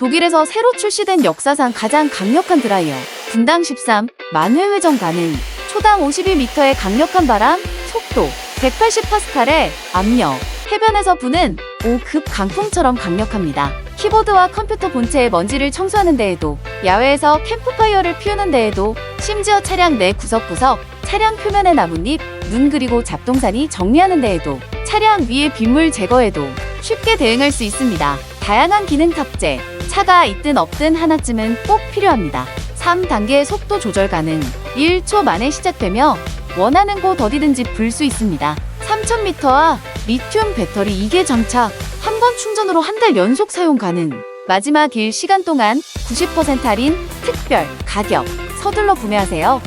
독일에서 새로 출시된 역사상 가장 강력한 드라이어. 분당 13, 만회 회전 가능. 초당 52m의 강력한 바람, 속도, 180파스칼의 압력. 해변에서 부는 5급 강풍처럼 강력합니다. 키보드와 컴퓨터 본체의 먼지를 청소하는 데에도, 야외에서 캠프파이어를 피우는 데에도, 심지어 차량 내 구석구석, 차량 표면의 나뭇잎, 눈 그리고 잡동사니 정리하는 데에도, 차량 위의 빗물 제거에도 쉽게 대응할 수 있습니다. 다양한 기능 탑재. 차가 있든 없든 하나쯤은 꼭 필요합니다. 3단계 속도 조절 가능. 1초 만에 시작되며 원하는 곳 어디든지 불 수 있습니다. 3000m와 리튬 배터리 2개 장착. 한 번 충전으로 한 달 연속 사용 가능. 마지막 일 시간 동안 90% 할인 특별 가격. 서둘러 구매하세요.